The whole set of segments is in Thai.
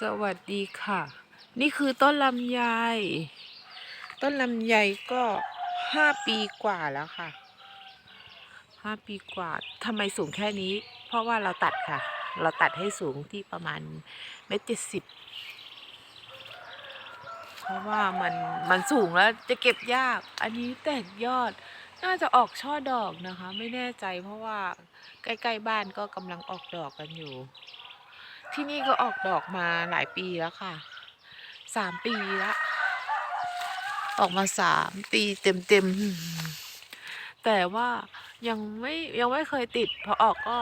สวัสดีค่ะ นี่คือต้นลำไย ต้นลำไยก็ห้าปีกว่าแล้วค่ะห้าปีกว่าทำไมสูงแค่นี้ เพราะว่าเราตัดค่ะ เราตัดให้สูงที่ประมาณเมตรเจ็ดสิบเพราะว่ามันมันสูงแล้วจะเก็บยาก อันนี้แตกยอด น่าจะออกช่อดอกนะคะ ไม่แน่ใจเพราะว่าใกล้ๆบ้านก็กำลังออกดอกกันอยู่ ที่นี่ก็ออกดอกมาหลายปีแล้วค่ะ สามปีละออกมาสามปีเต็มเต็มๆแต่ว่ายังไม่ยังไม่เคยติดพอออกก็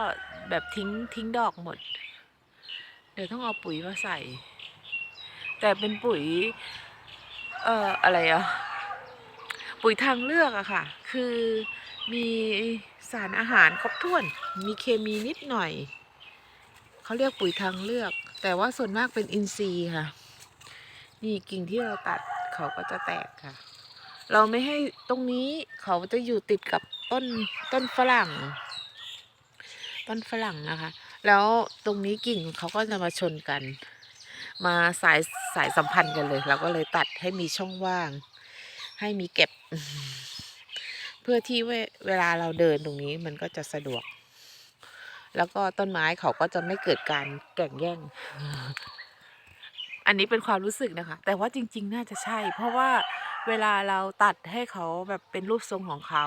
แบบทิ้งทิ้งดอกหมด เดี๋ยวต้องเอาปุ๋ยมาใส่ แต่เป็นปุ๋ย เอ่ออะไรอะปุ๋ยทางเลือกอะค่ะ คือมีสารอาหารครบถ้วน มีเคมีนิดหน่อย เขาเรียกปุ๋ยทางเลือก แต่ว่าส่วนมากเป็นอินทรีย์ค่ะ นี่กิ่งที่เราตัดเขาก็จะแตกค่ะ เราไม่ให้ตรงนี้เขาจะอยู่ติดกับต้นต้นฝรั่ง ต้นฝรั่งนะคะ แล้วตรงนี้กิ่งเขาก็จะมาชนกัน มาสายสายสัมพันธ์กันเลย เราก็เลยตัดให้มีช่องว่าง ให้มีเก็บ เพื่อที่เวเวลาเราเดินตรงนี้มันก็จะสะดวก แล้วก็ต้นไม้เขาก็จะไม่เกิดการแก่งแย่ง อันนี้เป็นความรู้สึกนะคะ แต่ว่าจริง ๆ น่าจะใช่ เพราะว่าเวลาเราตัดให้เขาแบบเป็นรูปทรงของเขา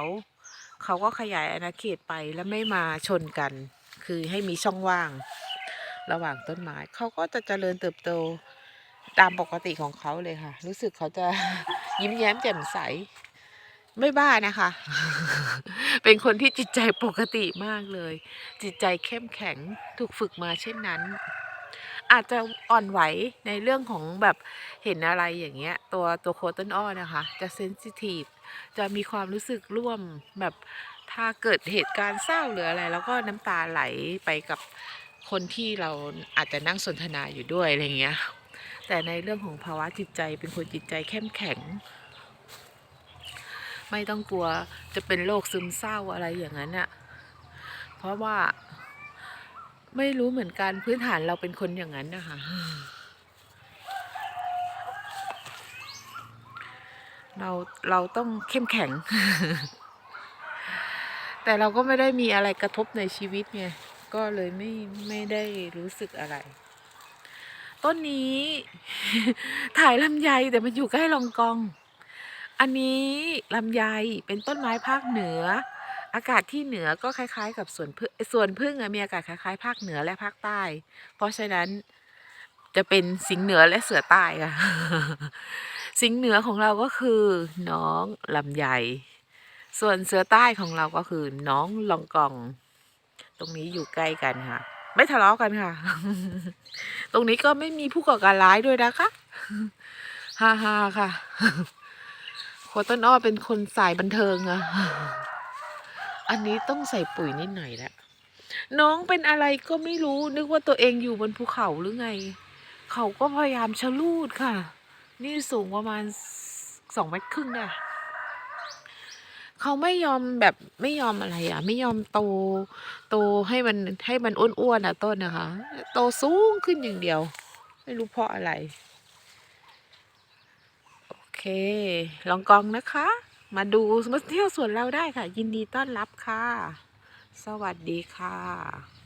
เขาก็ขยายอาณาเขตไปแล้วไม่มาชนกัน คือให้มีช่องว่าง ระหว่างต้นไม้เขาก็จะเจริญเติบโตตามปกติของเขาเลยค่ะ รู้สึกเขาจะยิ้มแย้มแจ่มใส ไม่บ้านะคะ เป็นคนที่จิตใจปกติมากเลย จิตใจเข้มแข็งถูกฝึกมาเช่นนั้น อาจจะอ่อนไหวในเรื่องของแบบเห็นอะไรอย่างเงี้ย ตัวตัวโคต้นอ้อนะคะ จะเซนซิทีฟจะมีความรู้สึกร่วมแบบถ้าเกิดเหตุการณ์เศร้าหรืออะไร แล้วก็น้ำตาไหลไปกับคนที่เราอาจจะนั่งสนทนาอยู่ด้วยอะไรเงี้ยแต่ในเรื่องของภาวะจิตใจเป็นคนจิตใจเข้มแข็ง ไม่ต้องกลัวจะเป็นโรคซึมเศร้าอะไรอย่างนั้นอะเพราะว่า ไม่รู้เหมือนกันพื้นฐานเราเป็นคนอย่างนั้นนะคะเราเราต้องเข้มแข็ง แต่เราก็ไม่ได้มีอะไรกระทบในชีวิตไงก็เลยไม่ไม่ได้รู้สึกอะไร ต้นนี้ ถ่ายลำไยแต่มันอยู่ใกล้ลองกอง อันนี้ลำไยเป็นต้นไม้ภาคเหนือ อากาศที่เหนือก็คล้าย ๆ กับสวนพึ่งสวนพึ่งอะมีอากาศคล้ายๆ ภาคเหนือและภาคใต้ เพราะฉะนั้นจะเป็นสิงเหนือและเสือใต้ค่ะ สิงเหนือของเราก็คือน้องลำไยส่วนเสือใต้ของเราก็คือน้องลองกอง ตรงนี้อยู่ใกล้กันค่ะ ไม่ทะเลาะกันค่ะ ตรงนี้ก็ไม่มีผู้ก่อการร้ายด้วยนะคะฮ่าฮ่าๆค่ะ โคต้นอ้อเป็นคนสายบันเทิงอะอันนี้ต้องใส่ปุ๋ยนิดหน่อยละน้องเป็นอะไรก็ไม่รู้ นึกว่าตัวเองอยู่บนภูเขาหรือไง เขาก็พยายามชะลูดค่ะ นี่สูงประมาณสองเมตรครึ่งนะเขาไม่ยอมแบบไม่ยอมอะไรอะ ไม่ยอมโต โตให้มันให้มันอ้วนๆอะต้นนะคะ โตสูงขึ้นอย่างเดียว ไม่รู้เพราะอะไร เค ลองกองนะคะ มาดูมาเที่ยวสวนเราได้ค่ะ ยินดีต้อนรับค่ะ สวัสดีค่ะ